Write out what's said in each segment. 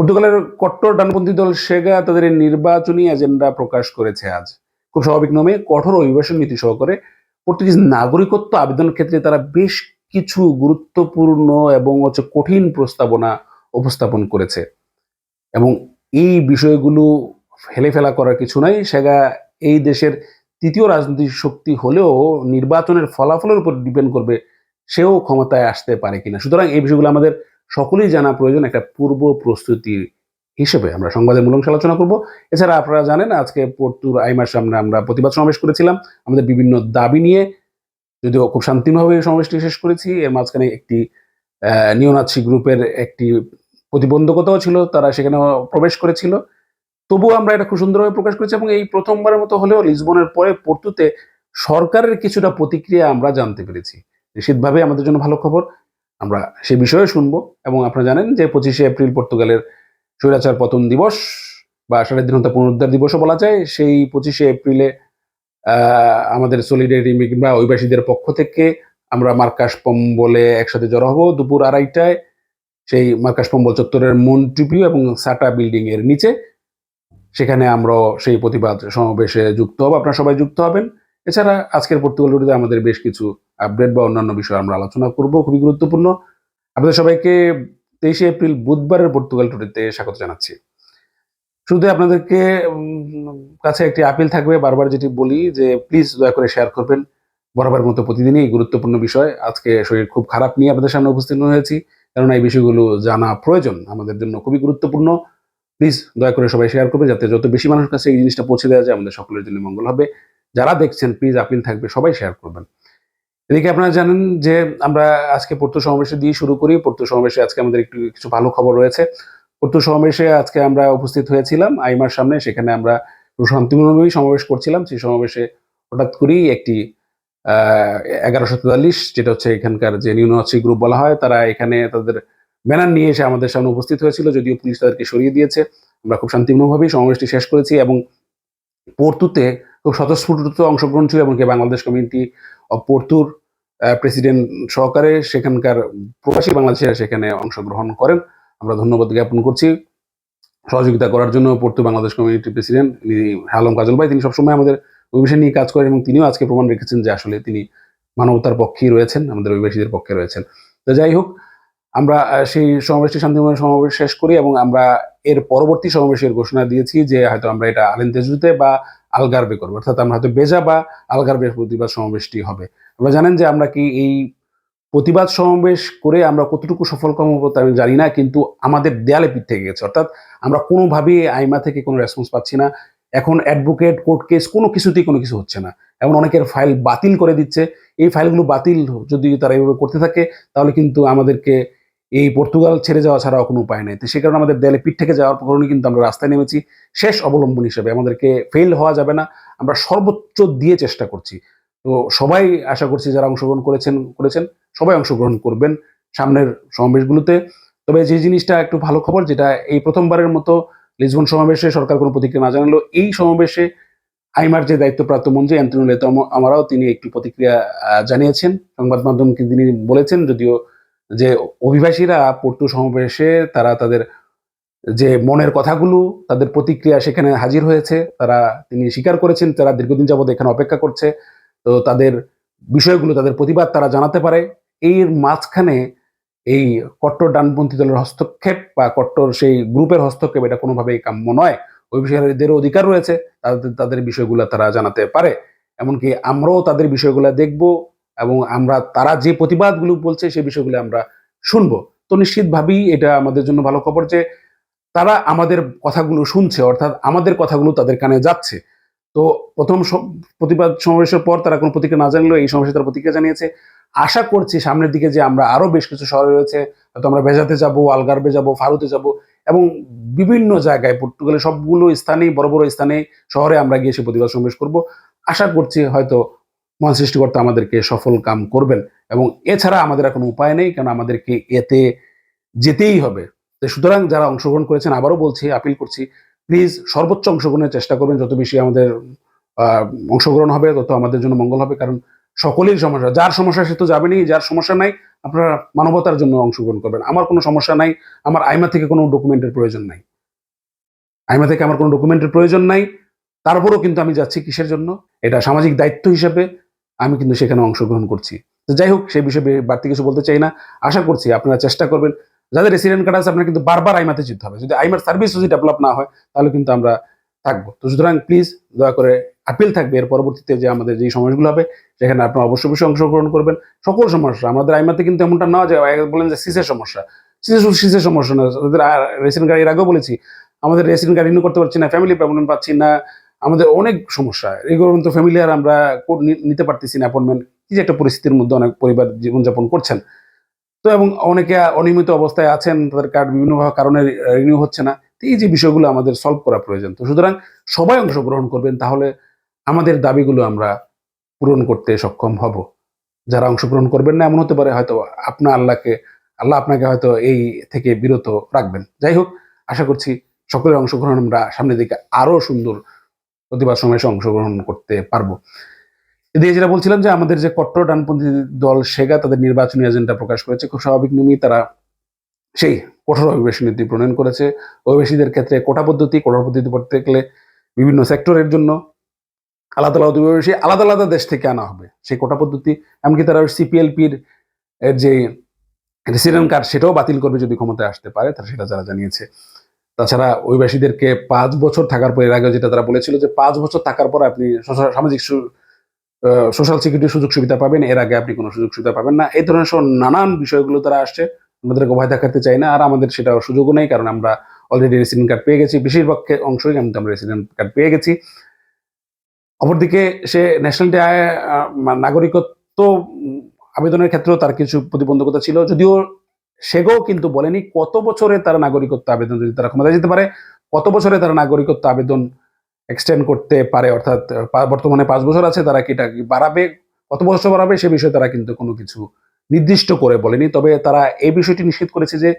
পর্তুগালের কট্টর ডানপন্থী দল সেগা তাদের নির্বাচনী এজেন্ডা প্রকাশ করেছে আজ। খুব স্বাভাবিক নিয়মে কঠোর অভিবাসন নীতি সহকারে পর্তুগিজ নাগরিকত্ব আবেদনের ক্ষেত্রে তারা বেশ কিছু গুরুত্বপূর্ণ এবং হচ্ছে কঠিন প্রস্তাবনা উপস্থাপন করেছে। এবং এই বিষয়গুলো ফেলে ফেলা করার কিছু নাই সেগা এই দেশের তৃতীয় রাজনৈতিক শক্তি হলেও নির্বাচনের ফলাফলের উপর ডিপেন্ড করবে, সেও ক্ষমতায় আসতে পারে কিনা। সুতরাং এই বিষয়গুলো আমাদের সকলেই জানা প্রয়োজন একটা পূর্ব প্রস্তুতি হিসেবে। আমরা সংবাদের মূল অংশ আলোচনা করব। এছাড়া আপনারা জানেন, আজকে পর্তুর আইমার সামনে আমরা প্রতিবাদ সমাবেশ করেছিলাম। আমাদের বিভিন্ন দাবি নিয়ে যদিও খুব শান্তিভাবে সমাবেশটি শেষ করেছি, এর মাঝখানে একটি নিওনাৎসি গ্রুপের একটি প্রতিবন্ধকতাও ছিল, তারা সেখানে প্রবেশ করেছিল। তবুও আমরা এটা খুব সুন্দরভাবে প্রকাশ করেছি এবং এই প্রথমবারের মতো হলেও লিসবনের পরে পর্তুতে সরকারের কিছুটা প্রতিক্রিয়া আমরা জানতে পেরেছি। নিশ্চিতভাবে আমাদের জন্য ভালো খবর। আমরা সে বিষয়ে শুনব। এবং আপনারা জানেন যে পঁচিশে এপ্রিল পর্তুগালের স্বৈরাচার পতন দিবস বা স্বাধীনতা পুনরুদ্ধার দিবসও বলা যায়। সেই পঁচিশে এপ্রিলে আমাদের সলিডারিটি কিংবা অভিবাসীদের পক্ষ থেকে আমরা মার্কাস পম্বলে একসাথে জড়ো হব দুপুর আড়াইটায়। সেই মার্কাস পম্বল চত্বরের মন্ট্রিপিউ এবং সাটা বিল্ডিং এর নিচে। সেখানে আমরা সেই প্রতিবাদ সমাবেশে যুক্ত হব। আপনারা সবাই যুক্ত হবেন। এছাড়া আজকের পর্তুগাল আমাদের বেশ কিছু আপডেট বা অন্যান্য বিষয় আমরা আলোচনা করব, খুবই গুরুত্বপূর্ণ। আপনাদের সবাইকে তেইশে এপ্রিল বুধবারের পর্তুগাল টুরিতে স্বাগত জানাচ্ছি। শুধু আপনাদেরকে কাছে একটি আপিল থাকবে, বারবার যেটি বলি যে প্লিজ দয়া করে শেয়ার করবেন। বরাবর মতো প্রতিদিনই গুরুত্বপূর্ণ বিষয়। আজকে শরীর খুব খারাপ নিয়ে আপনাদের সামনে উপস্থিত হয়েছি, কেননা এই বিষয়গুলো জানা প্রয়োজন, আমাদের জন্য খুবই গুরুত্বপূর্ণ। প্লিজ দয়া করে সবাই শেয়ার করবে, যাতে যত বেশি মানুষের কাছে এই জিনিসটা পৌঁছে দেওয়া যায়, আমাদের সকলের জন্য মঙ্গল হবে। যারা দেখছেন প্লিজ আপিল থাকবে, সবাই শেয়ার করবেন। এদিকে আপনারা জানেন যে আমরা আজকে পর্তু সমাবেশে দিয়ে শুরু করি। পর্তু সমাবেশে আজকে আমাদের একটু, কিছু ভালো খবর রয়েছে। পর্তু সমাবেশে আজকে আমরা উপস্থিত হয়েছিলাম আইমার সামনে, সেখানে আমরা শান্তিপূর্ণভাবেই সমাবেশ করছিলাম। সেই সমাবেশে হঠাৎ করেই একটি এগারোশো তেতাল্লিশ যেটা হচ্ছে এখানকার যে নিউনাসি গ্রুপ বলা হয়, তারা এখানে তাদের ব্যানার নিয়ে এসে আমাদের সামনে উপস্থিত হয়েছিল, যদিও পুলিশ তাদেরকে সরিয়ে দিয়েছে। আমরা খুব শান্তিপূর্ণভাবেই সমাবেশটি শেষ করেছি এবং পর্তুতে খুব স্বতঃস্ফূর্ত অংশগ্রহণ ছিল, এমনকি বাংলাদেশ কমিউনিটি অফ পর্তুর প্রেসিডেন্ট সহকারে সেখানকার প্রবাসী বাংলাদেশিরা সেখানে অংশগ্রহণ করেন। আমরা ধন্যবাদ জ্ঞাপন করছি। সহযোগিতা করার জন্য পর্তু বাংলাদেশ কমিউনিটি প্রেসিডেন্ট আলম কাজল ভাই। তিনি সবসময় আমাদের অভিবাসী নিয়ে কাজ করেন এবং তিনিও আজকে প্রমাণ রেখেছেন যে আসলে তিনি মানবতার পক্ষেই রয়েছেন, আমাদের অভিবাসীদের পক্ষে রয়েছেন। তো যাই হোক, আমরা সেই সমাবেশটি শান্তিপূর্ণ সমাবেশ শেষ করি এবং আমরা এর পরবর্তী সমাবেশের ঘোষণা দিয়েছি যে হয়তো আমরা এটা আলেন্তেজুতে বা আলগারবে করব। অর্থাৎ আমরা হয়তো বেজা বা আলগারবে প্রতিবাদ সমাবেশটি হবে। আপনারা জানেন যে আমরা কি এই প্রতিবাদ সমাবেশ করে আমরা কতটুকু সফলকাম হব তা আমি জানি না, কিন্তু আমাদের দেয়ালে পিঠ থেকে গেছে। অর্থাৎ আমরা কোনোভাবেই আইমা থেকে কোনো রেসপন্স পাচ্ছি না। এখন অ্যাডভোকেট, কোর্ট কেস কোনো কিছুতেই কোনো কিছু হচ্ছে না। এমন অনেকের ফাইল বাতিল করে দিচ্ছে। এই ফাইলগুলো বাতিল যদি তারা এইভাবে করতে থাকে, তাহলে কিন্তু আমাদেরকে এই পর্তুগাল ছেড়ে যাওয়া ছাড়া কোনো উপায় নেই। তো সে কারণে আমাদের দেয়ালে পিঠ থেকে যাওয়ার কারণে কিন্তু আমরা রাস্তায় নেমেছি। শেষ অবলম্বন হিসেবে আমাদেরকে ফেল হওয়া যাবে না। আমরা সর্বোচ্চ দিয়ে চেষ্টা করছি। তো সবাই আশা করছি যারা অংশগ্রহণ করেছেন করেছেন, সবাই অংশগ্রহণ করবেন সামনের সমাবেশগুলোতে। তবে যে জিনিসটা একটু ভালো খবর, যেটা এই প্রথমবারের মতো লিসবন সমাবেশে সরকার কোনো প্রতিক্রিয়া না জানালো এই সমাবেশে আইমার যে দায়িত্বপ্রাপ্ত মন্ত্রী অ্যান্টনি লেতো আমারাও তিনি একটু প্রতিক্রিয়া জানিয়েছেন। সংবাদ মাধ্যমকে তিনি বলেছেন, যদিও যে অভিবাসীরা পর্তু সমাবেশে তারা তাদের যে মনের কথাগুলো, তাদের প্রতিক্রিয়া সেখানে হাজির হয়েছে। তারা তিনি স্বীকার করেছেন, তারা দীর্ঘদিন যাবত এখানে অপেক্ষা করছে। তো তাদের বিষয়গুলো, তাদের প্রতিবাদ তারা জানাতে পারে। এর মাঝখানে এই কট্টর ডানপন্থী দলের হস্তক্ষেপ বা কট্টর সেই গ্রুপের হস্তক্ষেপ এটা কোনোভাবেই কাম্য নয়। অভিবাসীদেরও অধিকার রয়েছে, তাদের তাদের বিষয়গুলো তারা জানাতে পারে। এমনকি আমরাও তাদের বিষয়গুলো দেখব। এবং আমরা, তারা যে প্রতিবাদগুলো বলছে সেই বিষয়গুলো আমরা শুনব। তো নিশ্চিতভাবেই এটা আমাদের জন্য ভালো খবর যে তারা আমাদের কথাগুলো শুনছে, অর্থাৎ আমাদের কথাগুলো তাদের কানে যাচ্ছে। তো প্রথম প্রতিবাদ সমাবেশের পর তারা কোনো প্রতিক্রিয়া না জানলেও এই সমাবেশে তারা প্রতিক্রিয়া জানিয়েছে। আশা করছি সামনের দিকে যে আমরা আরও বেশ কিছু শহরে রয়েছে, হয়তো আমরা ভেজাতে যাব, আলগারবে যাব, ফারুতে যাব এবং বিভিন্ন জায়গায় পর্তুগালের সবগুলো স্থানে বড় বড় স্থানে শহরে আমরা গিয়ে সে প্রতিবাদ সমাবেশ করব। আশা করছি হয়তো মহান সৃষ্টিকর্তা আমাদেরকে সফল কাম করবেন। এবং এছাড়া আমাদের কোনো উপায় নেই কারণ আমাদেরকে এতে যেতেই হবে। তো সুতরাং যারা অংশগ্রহণ করেছেন, আবারও বলছি, আপিল করছি, প্লিজ সর্বোচ্চ অংশগ্রহণের চেষ্টা করবেন। যত বেশি আমাদের অংশগ্রহণ হবে, তত আমাদের জন্য মঙ্গল হবে। কারণ সকলেরই সমস্যা, যার সমস্যা সে তো যাবেনই, যার সমস্যা নাই, আপনারা মানবতার জন্য অংশগ্রহণ করবেন। আমার কোনো সমস্যা নাই, আমার আইমা থেকে কোনো ডকুমেন্টের প্রয়োজন নাই। আইমা থেকে আমার কোনো ডকুমেন্টের প্রয়োজন নাই, তারপরেও কিন্তু আমি যাচ্ছি কিসের জন্য? এটা সামাজিক দায়িত্ব হিসেবে আমি কিন্তু সেখানে অংশগ্রহণ করছি। তো যাই হোক, সেই বিষয়ে বাড়তি কিছু বলতে চাই না। আশা করছি আপনারা চেষ্টা করবেন। যাদের রেসিডেন্ট কার্ড আছে, আপনার কিন্তু বারবার আইমাতে যেতে হবে। যদি আইমার সার্ভিস যদি ডেভেলপ না হয়, তাহলে কিন্তু আমরা থাকব। তো সুতরাং প্লিজ দয়া করে আপিল থাকবে এর পরবর্তীতে যে আমাদের যে সমস্যাগুলো হবে, সেখানে আপনারা অবশ্যই অবশ্যই অংশগ্রহণ করবেন। সকল সমস্যা, আমাদের আইমাতে কিন্তু এমনটা না যে বলেন যে সিসের সমস্যা। সিসে সিসের সমস্যা না আমাদের রেসিডেন্ট গাড়ি এর আগেও বলেছি, আমাদের রেসিডেন্ট কার্ড রিনিউ করতে পারছি না ফ্যামিলি প্রবলেম পাচ্ছি না আমাদের অনেক সমস্যা। এগুলো তো ফ্যামিলি আর আমরা নিতে পারতেছি না অ্যাপয়েন্টমেন্ট কি যে একটা পরিস্থিতির মধ্যে অনেক পরিবার জীবনযাপন করছেন। তো এবং অনেকে অনিয়মিত অবস্থায় আছেন, তাদের কার্ড বিভিন্ন কারণে রিনিউ হচ্ছে না। এই যে বিষয়গুলো আমাদের সলভ করা প্রয়োজন। তো সুতরাং সবাই অংশগ্রহণ করবেন, তাহলে আমাদের দাবিগুলো আমরা পূরণ করতে সক্ষম হব। যারা অংশগ্রহণ করবেন না, এমন হতে পারে হয়তো আপনার আল্লাহকে আল্লাহ আপনাকে হয়তো এই থেকে বিরত রাখবেন। যাই হোক, আশা করছি সকলের অংশগ্রহণ আমরা সামনের দিকে আরও সুন্দর প্রতিবাদ সমাবেশে অংশগ্রহণ করতে পারব। এদিকে যেটা বলছিলাম যে আমাদের যে কট্টর ডানপন্থী দল সেগা তাদের নির্বাচনী এজেন্ডা প্রকাশ করেছে, খুব স্বাভাবিক নিয়মই তারা সেই কঠোর অভিবাসী নীতি প্রণয়ন করেছে। অভিবাসীদের ক্ষেত্রে কোটা পদ্ধতি কোটা পদ্ধতি পড়তে গেলে বিভিন্ন সেক্টরের জন্য আলাদা আলাদা অভিবাসী আলাদা আলাদা দেশ থেকে আনা হবে। সেই কোটা পদ্ধতি, এমনকি তারা সিপিএলপির এর যে রেসিডেন্ট কার্ড সেটাও বাতিল করবে যদি ক্ষমতায় আসতে পারে, তারা সেটা যারা জানিয়েছে। তাছাড়া অভিবাসীদেরকে পাঁচ বছর থাকার পর, এর আগে যেটা তারা বলেছিল যে পাঁচ বছর থাকার পর আপনি সামাজিক সোশ্যাল সিকিউরিটির সুযোগ সুবিধা পাবেন, এর আগে আপনি কোনো সুযোগ সুবিধা পাবেন না। এই ধরনের সব নানান বিষয়গুলো তারা আসছে। আমাদেরকে ভয় দেখাতে চাই না, আর আমাদের সেটা সুযোগও নেই, কারণ আমরা অলরেডি রেসিডেন্ট কার্ড পেয়ে গেছি। বেশিরভাগ অংশই কিন্তু আমরা রেসিডেন্ট কার্ড পেয়ে গেছি। অপরদিকে সে ন্যাশনালিটি নাগরিকত্ব আবেদনের ক্ষেত্রেও তার কিছু প্রতিবন্ধকতা ছিল। যদিও সেগো কিন্তু বলেনি কত বছরে তারা নাগরিকত্ব আবেদন যদি তারা ক্ষমতায় যেতে পারে, কত বছরে তারা নাগরিকত্ব আবেদন এক্সটেন্ড করতে পারে, অর্থাৎ বর্তমানে পাঁচ বছর আছে, তারা কি বাড়াবে, কত বছর বাড়াবে, সে বিষয়ে তারা কিন্তু কোনো কিছু নির্দিষ্ট করে বলেনি। তবে তারা এই বিষয়টি নিশ্চিত করেছে যে,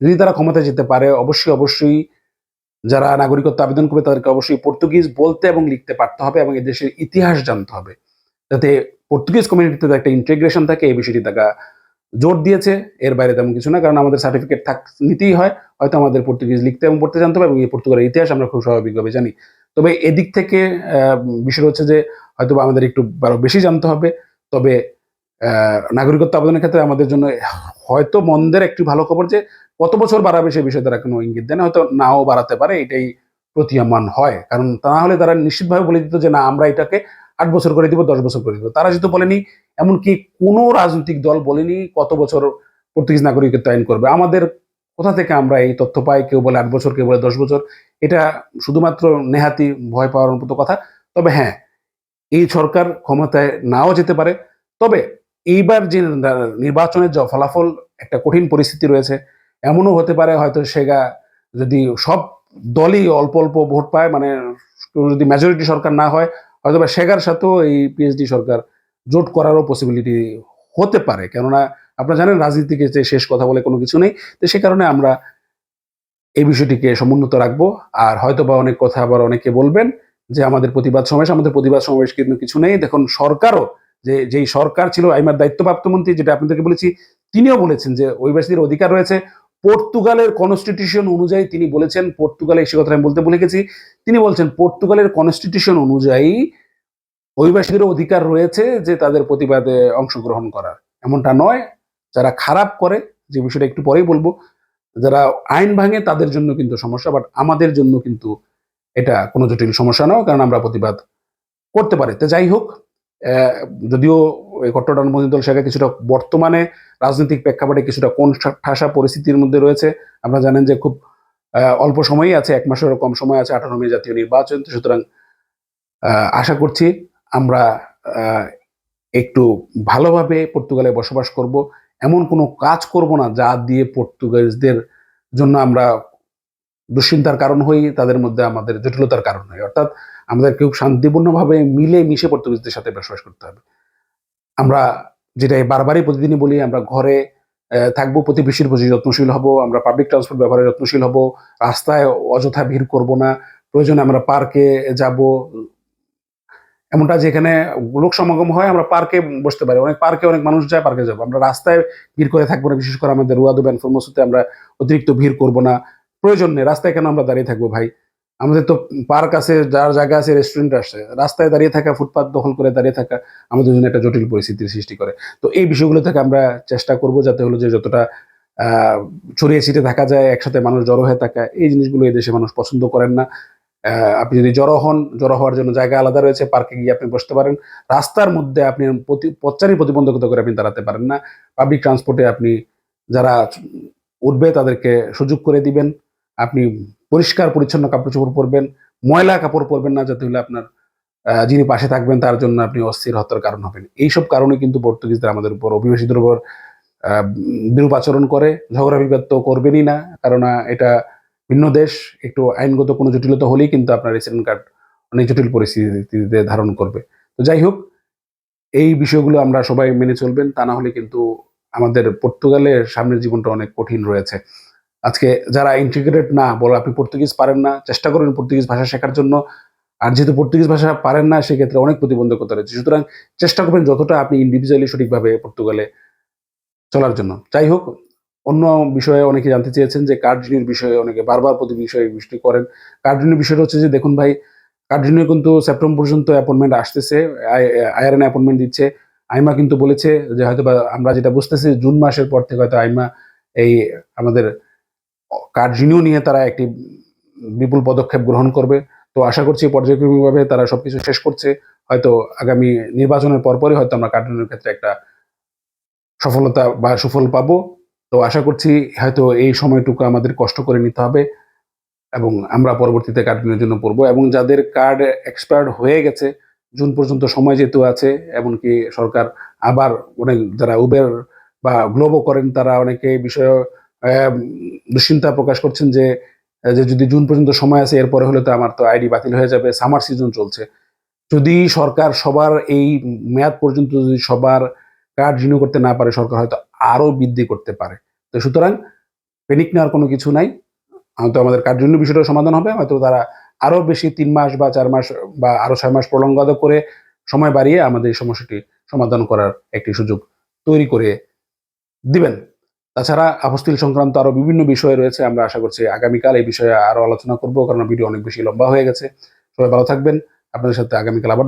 যদি তারা ক্ষমতায় যেতে পারে, অবশ্যই অবশ্যই যারা নাগরিকত্ব আবেদন করবে, তাদেরকে অবশ্যই পর্তুগিজ বলতে এবং লিখতে পারতে হবে এবং এদেশের ইতিহাস জানতে হবে। যাতে পর্তুগিজ কমিউনিটিতে একটা ইন্টিগ্রেশন থাকে, এই বিষয়টি তারা জোর দিয়েছে, এর বাইরে তেমন কিছু না, কারণ আমাদের সার্টিফিকেট থাক, নিতেই হয়, হয়তো আমাদের পর্তুগিজ লিখতে এবং পড়তে জানতে হবে এবং এই পর্তুগালের ইতিহাস আমরা খুব স্বাভাবিকভাবে জানি। তবে এদিক থেকে বিষয় হচ্ছে যে হয়তো আমাদের একটু আরও বেশি জানতে হবে, তবে নাগরিকত্ব আবেদনের ক্ষেত্রে আমাদের জন্য হয়তো মন্দের একটু ভালো খবর যে, কত বছর বাড়াবে সে বিষয়ে তারা কোনো ইঙ্গিত দেয় না, হয়তো নাও বাড়াতে পারে, এটাই প্রতীয়মান হয়। কারণ তা না হলে তারা নিশ্চিতভাবে বলে দিত যে, না, আমরা এটাকে আট বছর করে দিব, দশ বছর করে দিব। তারা যেহেতু বলেনি এমনকি কোনো রাজনৈতিক দল বলেনি কত বছর পর্তুগিজ নাগরিকত্ব আইন করবে। আমাদের কোথা থেকে আমরা এই তথ্য পাই? কেউ বলে আট বছর, কেউ বলে দশ বছর। এটা শুধুমাত্র নেহাতি ভয় পাওয়ার মতো কথা। তবে হ্যাঁ এই সরকার ক্ষমতায় নাও যেতে পারে। তবে এইবার যে নির্বাচনের যে ফলাফল, একটা কঠিন পরিস্থিতি রয়েছে। এমনও হতে পারে হয়তো সেগা যদি সব দলই অল্প অল্প ভোট পায় মানে যদি মেজরিটি সরকার না হয় হয়তো বা সেগার সাথেও এই পিএইচডি সরকার জোট করারও পসিবিলিটি হতে পারে। কেননা আপনারা জানেন রাজনীতিকে যে শেষ কথা বলে কোনো কিছু নেই, তো সে কারণে আমরা এই বিষয়টিকে সমুন্নত রাখব। আর হয়তো বা অনেক কথা আবার অনেকে বলবেন যে আমাদের প্রতিবাদ সমাবেশ, আমাদের প্রতিবাদ সমাবেশ কিন্তু কিছু নেই। দেখুন, সরকারও যে, যেই সরকার ছিল, আইমার দায়িত্বপ্রাপ্ত মন্ত্রী, যেটা আপনাদেরকে বলেছি, তিনিও বলেছেন যে অভিবাসীদের অধিকার রয়েছে। পর্তুগালের কনস্টিটিউশন অনুযায়ী তিনি বলেছেন, পর্তুগালে সে কথা আমি বলতে ভুলে গেছি। তিনি বলছেন, পর্তুগালের কনস্টিটিউশন অনুযায়ী অভিবাসীদের অধিকার রয়েছে যে তাদের প্রতিবাদে অংশগ্রহণ করার এমনটা নয়, যারা খারাপ করে, যে বিষয়টা একটু পরেই বলব, যারা আইন ভাঙে তাদের জন্য কিন্তু সমস্যা বাট আমাদের জন্য কিন্তু এটা কোনো জটিল সমস্যা নয়, কারণ আমরা প্রতিবাদ করতে পারি। তো যাই হোক যদিও এই কট্টরপন্থী দল শাখা কিছুটা বর্তমানে রাজনৈতিক প্রেক্ষাপটে কিছুটা কোন ঠাসা পরিস্থিতির মধ্যে রয়েছে, আপনারা জানেন যে খুব অল্প সময়ই আছে, এক মাসেরও কম সময় আছে আঠারো মে জাতীয় নির্বাচন। সুতরাং আশা করছি আমরা একটু ভালোভাবে পর্তুগালে বসবাস করব। এমন কোনো কাজ করব না যা দিয়ে পর্তুগালিজদের জন্য আমরা দুশ্চিন্তার কারণ হই, তাদের মধ্যে আমাদের জটিলতার কারণ হই। অর্থাৎ আমাদের কেউ শান্তিপূর্ণভাবে মিলে মিশে পর্তুগিজদের সাথে বসবাস করতে হবে। আমরা যেটা বারবারই প্রতিদিনই বলি, আমরা ঘরে থাকব, প্রতিবেশীর প্রতি যত্নশীল হব, আমরা পাবলিক ট্রান্সপোর্ট ব্যবহারে যত্নশীল হব, রাস্তায় অযথা ভিড় করব না, প্রয়োজনে আমরা পার্কে যাব এমনটা যেখানে লোক সমাগম হয়, আমরা পার্কে বসতে পারি। অনেক পার্কে অনেক মানুষ যায় পার্কে যাব। আমরা রাস্তায় ভিড় করে থাকব না, বিশেষ করে আমাদের রুয়াদু ব্যান ফর্মসুতে আমরা অতিরিক্ত ভিড় করব না। প্রয়োজন নেই, রাস্তায় কেন আমরা দাঁড়িয়ে থাকব ভাই? আমাদের তো পার্ক আছে, যার জায়গা আছে রেস্টুরেন্ট আছে। রাস্তায় দাঁড়িয়ে থাকা, ফুটপাত দখল করে দাঁড়িয়ে থাকা আমাদের জন্য একটা জটিল পরিস্থিতির সৃষ্টি করে। তো এই বিষয়গুলো থেকে আমরা চেষ্টা করব যাতে হলো যে যতটা ছড়িয়ে ছিটে থাকা যায়, একসাথে মানুষ জড়ো হয়ে থাকা, এই জিনিসগুলো এই দেশে মানুষ পছন্দ করেন না। আপনি যদি জড়ো হন, জড়ো হওয়ার জন্য জায়গা আলাদা রয়েছে পার্কে গিয়ে আপনি বসতে পারেন। রাস্তার মধ্যে আপনি পথচারী প্রতিবন্ধকতা করে আপনি দাঁড়াতে পারেন না। পাবলিক ট্রান্সপোর্টে আপনি যারা উঠবে, তাদেরকে সুযোগ করে দিবেন। আপনি পরিষ্কার, পরিচ্ছন্ন কাপড় চোপড় পরবেন, ময়লা কাপড় পরবেন না, যাতে হলে আপনার যিনি পাশে থাকবেন, তার জন্য আপনি অস্থির হত্যার কারণ হবেন। এইসব কারণে কিন্তু পর্তুগিজরা আমাদের উপর অভিবাসীদের উপর বিরূপ আচরণ করে। ঝগড়া বিবাদ তো করবেনই না কারণ এটা ভিন্ন দেশ, একটু আইনগত কোনো জটিলতা হলেই কিন্তু আপনার রেসিডেন্ট কার্ড অনেক জটিল পরিস্থিতিতে ধারণ করবে। তো যাই হোক, এই বিষয়গুলো আমরা সবাই মেনে চলবেন, তা না হলে কিন্তু আমাদের পর্তুগালের সামনের জীবনটা অনেক কঠিন রয়েছে। আজকে যারা ইন্টিগ্রেটেড না, বলো আপনি পর্তুগিজ পারেন না, চেষ্টা করেন পর্তুগিজ ভাষা শেখার জন্য। আর যেহেতু পর্তুগিজ ভাষা পারেন না, সেক্ষেত্রে অনেক প্রতিবন্ধকতা রয়েছে। সুতরাং চেষ্টা করবেন যতটা আপনি ইন্ডিভিজুয়ালি সঠিকভাবে পর্তুগালে চলার জন্য। যাই হোক অন্য বিষয়ে অনেকে জানতে চেয়েছেন যে কার্ডিনির বিষয়ে অনেকে বারবার প্রতি বিষয়ে বৃষ্টি করেন। কার্ডিনির বিষয়টা হচ্ছে যে, দেখুন ভাই কার্ডিনিও কিন্তু সেপ্টেম্বর পর্যন্ত অ্যাপয়েন্টমেন্ট আসতেছে আইআরএন অ্যাপয়েন্টমেন্ট দিচ্ছে। আইমা কিন্তু বলেছে যে হয়তো বা আমরা যেটা বুঝতেছি, জুন মাসের পর থেকে হয়তো আইমা এই আমাদের কার্ড রিনিউ নিয়ে তারা একটি বিপুল পদক্ষেপ গ্রহণ করবে। তো আশা করছি পর্যায়ক্রমিকভাবে তারা সবকিছু শেষ করছে। হয়তো আগামী নির্বাচনের পরপরই হয়তো আমরা কার্ডিনিওর ক্ষেত্রে একটা সফলতা বা সুফল পাবো। তো আশা করছি হয়তো এই সময়টুকু আমাদের কষ্ট করে নিতে হবে এবং আমরা পরবর্তীতে কার্ড রিনিউর জন্য পড়ব এবং যাদের কার্ড এক্সপায়ার্ড হয়ে গেছে, জুন পর্যন্ত সময় যেহেতু আছে, এমনকি সরকার আবার অনেক যারা উবের বা গ্লোবো করেন, তারা অনেকে বিষয়ে দুশ্চিন্তা প্রকাশ করছেন যে যে যদি জুন পর্যন্ত সময় আছে, এরপরে হলে তো আমার তো আইডি বাতিল হয়ে যাবে, সামার সিজন চলছে। যদি সরকার সবার এই মেয়াদ পর্যন্ত যদি সবার কার্ড রিনিউ করতে না পারে, সরকার হয়তো আরও বৃদ্ধি করতে পারে। তো সুতরাং পেনিক নেওয়ার কোনো কিছু নাই। হয়তো আমাদের কার্ড রিনিউ বিষয়টা সমাধান হবে। হয়তো তারা আরও বেশি তিন মাস বা চার মাস বা আরও ছয় মাস প্রলঙ্গাদ করে সময় বাড়িয়ে আমাদের এই সমস্যাটি সমাধান করার একটি সুযোগ তৈরি করে দিবেন। তাছাড়া আপস্তিল সংক্রান্ত আরও বিভিন্ন বিষয় রয়েছে। আমরা আশা করছি আগামীকাল এই বিষয়ে আরও আলোচনা করব কারণ ভিডিও অনেক বেশি লম্বা হয়ে গেছে। সবাই ভালো থাকবেন। আপনাদের সাথে আগামীকাল আবার।